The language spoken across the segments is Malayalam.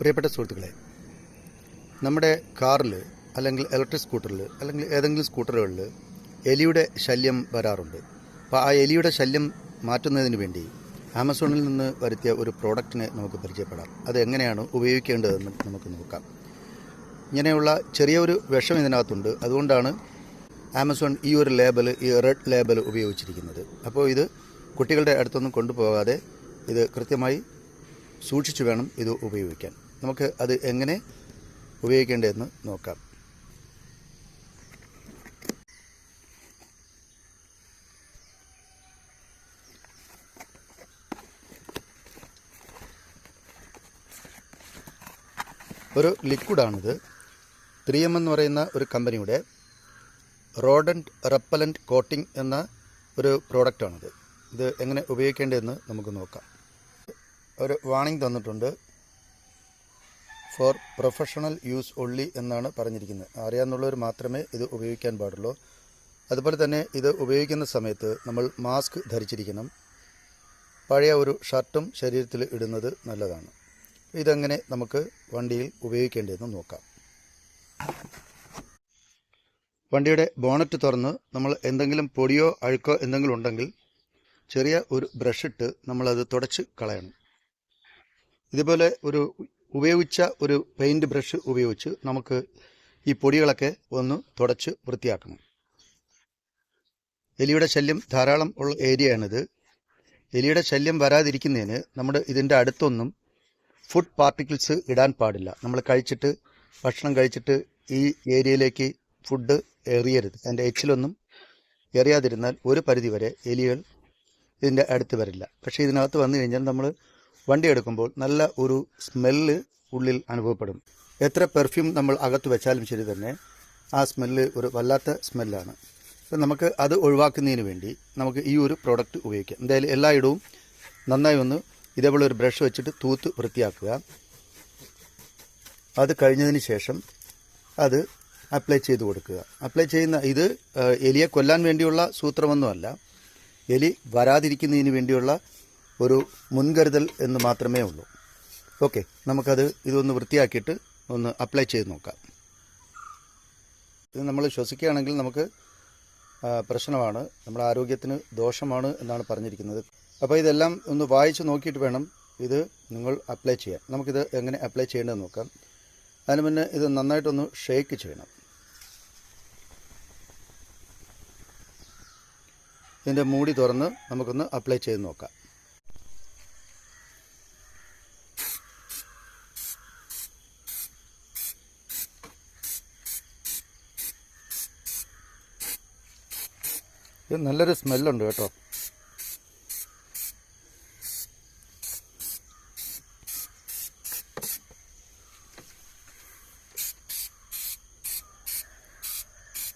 പ്രിയപ്പെട്ട സുഹൃത്തുക്കളെ നമ്മുടെ കാറിൽ അല്ലെങ്കിൽ ഇലക്ട്രിക് സ്കൂട്ടറിൽ അല്ലെങ്കിൽ ഏതെങ്കിലും സ്കൂട്ടറുകളിൽ എലിയുടെ ശല്യം വരാറുണ്ട്. അപ്പോൾ ആ എലിയുടെ ശല്യം മാറ്റുന്നതിന് വേണ്ടി ആമസോണിൽ നിന്ന് വരുത്തിയ ഒരു പ്രോഡക്റ്റിനെ നമുക്ക് പരിചയപ്പെടാം. അത് എങ്ങനെയാണ് ഉപയോഗിക്കേണ്ടതെന്ന് നമുക്ക് നോക്കാം. ഇങ്ങനെയുള്ള ചെറിയൊരു വിഷം ഇതിനകത്തുണ്ട്. അതുകൊണ്ടാണ് ആമസോൺ ഈ ഒരു ലേബൽ ഈ റെഡ് ലേബൽ ഉപയോഗിച്ചിരിക്കുന്നത്. അപ്പോൾ ഇത് കുട്ടികളുടെ അടുത്തൊന്നും കൊണ്ടുപോകാതെ ഇത് കൃത്യമായി സൂക്ഷിച്ചു വേണം ഇത് ഉപയോഗിക്കാൻ. നമുക്ക് അത് എങ്ങനെ ഉപയോഗിക്കേണ്ടതെന്ന് നോക്കാം. ഒരു ലിക്വിഡാണിത്. ത്രീ എം എന്ന് പറയുന്ന ഒരു കമ്പനിയുടെ റോഡന്റ് റെപ്പലന്റ് കോട്ടിംഗ് എന്ന ഒരു പ്രോഡക്റ്റാണിത്. ഇത് എങ്ങനെ ഉപയോഗിക്കേണ്ടതെന്ന് നമുക്ക് നോക്കാം. ഒരു വാണിംഗ് തന്നിട്ടുണ്ട്. ഫോർ പ്രൊഫഷണൽ യൂസ് ഒള്ളി എന്നാണ് പറഞ്ഞിരിക്കുന്നത്. അറിയാവുന്നുള്ളവർ മാത്രമേ ഇത് ഉപയോഗിക്കാൻ പാടുള്ളൂ. അതുപോലെ തന്നെ ഇത് ഉപയോഗിക്കുന്ന സമയത്ത് നമ്മൾ മാസ്ക് ധരിച്ചിരിക്കണം. പഴയ ഒരു ഷർട്ടും ശരീരത്തിൽ ഇടുന്നത് നല്ലതാണ്. ഇതങ്ങനെ നമുക്ക് വണ്ടിയിൽ ഉപയോഗിക്കേണ്ടതെന്ന് നോക്കാം. വണ്ടിയുടെ ബോണറ്റ് തുറന്ന് നമ്മൾ എന്തെങ്കിലും പൊടിയോ അഴുക്കോ എന്തെങ്കിലും ഉണ്ടെങ്കിൽ ചെറിയ ഒരു ബ്രഷ് ഇട്ട് നമ്മളത് തുടച്ച് കളയണം. ഇതുപോലെ ഒരു ഉപയോഗിച്ച ഒരു പെയിന്റ് ബ്രഷ് ഉപയോഗിച്ച് നമുക്ക് ഈ പൊടികളൊക്കെ ഒന്ന് തുടച്ച് വൃത്തിയാക്കണം. എലിയുടെ ശല്യം ധാരാളം ഉള്ള ഏരിയയാണിത്. എലിയുടെ ശല്യം വരാതിരിക്കുന്നതിന് നമ്മുടെ ഇതിന്റെ അടുത്തൊന്നും ഫുഡ് പാർട്ടിക്കിൾസ് ഇടാൻ പാടില്ല. നമ്മൾ കഴിച്ചിട്ട് ഭക്ഷണം കഴിച്ചിട്ട് ഈ ഏരിയയിലേക്ക് ഫുഡ് എറിയരുത്. അതിന്റെ എച്ചിലൊന്നും എറിയാതിരുന്നാൽ ഒരു പരിധിവരെ എലികൾ ഇതിന്റെ അടുത്ത് വരില്ല. പക്ഷേ ഇതിനകത്ത് വന്നു കഴിഞ്ഞാൽ നമ്മൾ വണ്ടി എടുക്കുമ്പോൾ നല്ല ഒരു സ്മെല്ല് ഉള്ളിൽ അനുഭവപ്പെടും. എത്ര പെർഫ്യൂം നമ്മൾ അകത്ത് വെച്ചാലും ശരി തന്നെ ആ സ്മെല്ല് ഒരു വല്ലാത്ത സ്മെല്ലാണ് അപ്പം നമുക്ക് അത് ഒഴിവാക്കുന്നതിന് വേണ്ടി നമുക്ക് ഈ ഒരു പ്രോഡക്റ്റ് ഉപയോഗിക്കാം. എന്തായാലും എല്ലായിടവും നന്നായി ഒന്ന് ഇതേപോലെ ഒരു ബ്രഷ് വെച്ചിട്ട് തൂത്ത് വൃത്തിയാക്കുക. അത് കഴിഞ്ഞതിന് ശേഷം അത് അപ്ലൈ ചെയ്ത് കൊടുക്കുക. അപ്ലൈ ചെയ്യുന്ന ഇത് എലിയെ കൊല്ലാൻ വേണ്ടിയുള്ള സൂത്രമൊന്നുമല്ല. എലി വരാതിരിക്കുന്നതിന് വേണ്ടിയുള്ള ഒരു മുൻകരുതൽ എന്ന് മാത്രമേ ഉള്ളൂ. ഓക്കെ നമുക്കത് ഇതൊന്ന് വൃത്തിയാക്കിയിട്ട് ഒന്ന് അപ്ലൈ ചെയ്ത് നോക്കാം. ഇത് നമ്മൾ ശ്വസിക്കുകയാണെങ്കിൽ നമുക്ക് പ്രശ്നമാണ്. നമ്മുടെ ആരോഗ്യത്തിന് ദോഷമാണ് എന്നാണ് പറഞ്ഞിരിക്കുന്നത്. അപ്പോൾ ഇതെല്ലാം ഒന്ന് വായിച്ച് നോക്കിയിട്ട് വേണം ഇത് നിങ്ങൾ അപ്ലൈ ചെയ്യാൻ. നമുക്കിത് എങ്ങനെ അപ്ലൈ ചെയ്യേണ്ടതെന്ന് നോക്കാം. അതിന് മുന്നേ ഇത് നന്നായിട്ടൊന്ന് ഷേക്ക് ചെയ്യണം. ഇതിന്റെ മൂടി തുറന്ന് നമുക്കൊന്ന് അപ്ലൈ ചെയ്ത് നോക്കാം. ഇത് നല്ലൊരു സ്മെല്ലുണ്ട് കേട്ടോ.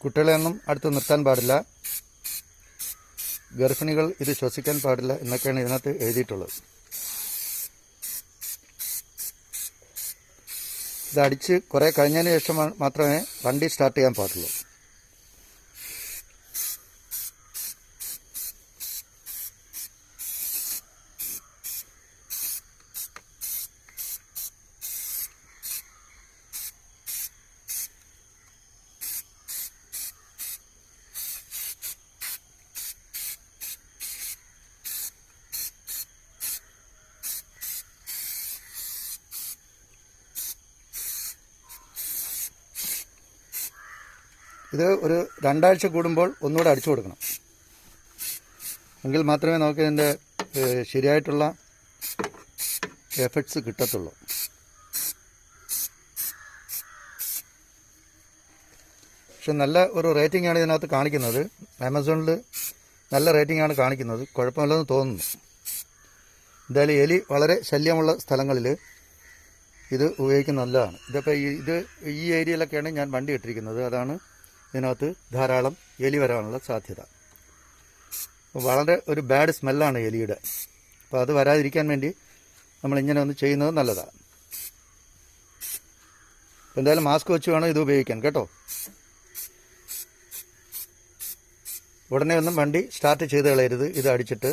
കുട്ടികളെയൊന്നും അടുത്ത് നിർത്താൻ പാടില്ല. ഗർഭിണികൾ ഇത് ശ്വസിക്കാൻ പാടില്ല എന്നൊക്കെയാണ് ഇതിനകത്ത് എഴുതിയിട്ടുള്ളത്. ഇത് അടിച്ച് കുറേ കഴിഞ്ഞതിന് ശേഷം മാത്രമേ വണ്ടി സ്റ്റാർട്ട് ചെയ്യാൻ പാടുള്ളൂ. ഇത് ഒരു രണ്ടാഴ്ച കൂടുമ്പോൾ ഒന്നുകൂടെ അടിച്ചു കൊടുക്കണം. എങ്കിൽ മാത്രമേ നമുക്ക് ഇതിന്റെ ശരിയായിട്ടുള്ള എഫക്ട്സ് കിട്ടത്തുള്ളൂ. പക്ഷെ നല്ല ഒരു റേറ്റിംഗ് ആണ് ഇതിനകത്ത് കാണിക്കുന്നത്. ആമസോണിൽ നല്ല റേറ്റിംഗ് ആണ് കാണിക്കുന്നത്. കുഴപ്പമില്ലെന്ന് തോന്നുന്നു. എന്തായാലും എലി വളരെ ശല്യമുള്ള സ്ഥലങ്ങളിൽ ഇത് ഉപയോഗിക്കുന്നത് നല്ലതാണ് ഇതിപ്പോൾ ഇത് ഈ ഏരിയയിലൊക്കെയാണ് ഞാൻ വണ്ടി ഇട്ടിരിക്കുന്നത്. അതാണ് ഇതിനകത്ത് ധാരാളം എലി വരാനുള്ള സാധ്യത. വളരെ ഒരു ബാഡ് സ്മെല്ലാണ് എലിയുടെ. അപ്പോൾ അത് വരാതിരിക്കാൻ വേണ്ടി നമ്മൾ ഇങ്ങനെ ഒന്ന് ചെയ്യുന്നത് നല്ലതാണ് എന്തായാലും മാസ്ക് വെച്ച് വേണം ഇത് ഉപയോഗിക്കാൻ കേട്ടോ? ഉടനെ ഒന്നും വണ്ടി സ്റ്റാർട്ട് ചെയ്ത് കളയരുത്. ഇത് അടിച്ചിട്ട്.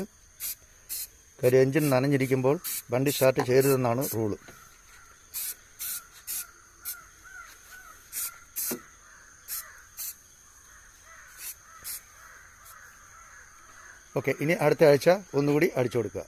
കാര്യം എഞ്ചിൻ നനഞ്ഞിരിക്കുമ്പോൾ വണ്ടി സ്റ്റാർട്ട് ചെയ്യരുതെന്നാണ് റൂൾ ഓക്കെ ഇനി അടുത്ത ആഴ്ച ഒന്നുകൂടി അടിച്ചു കൊടുക്കുക.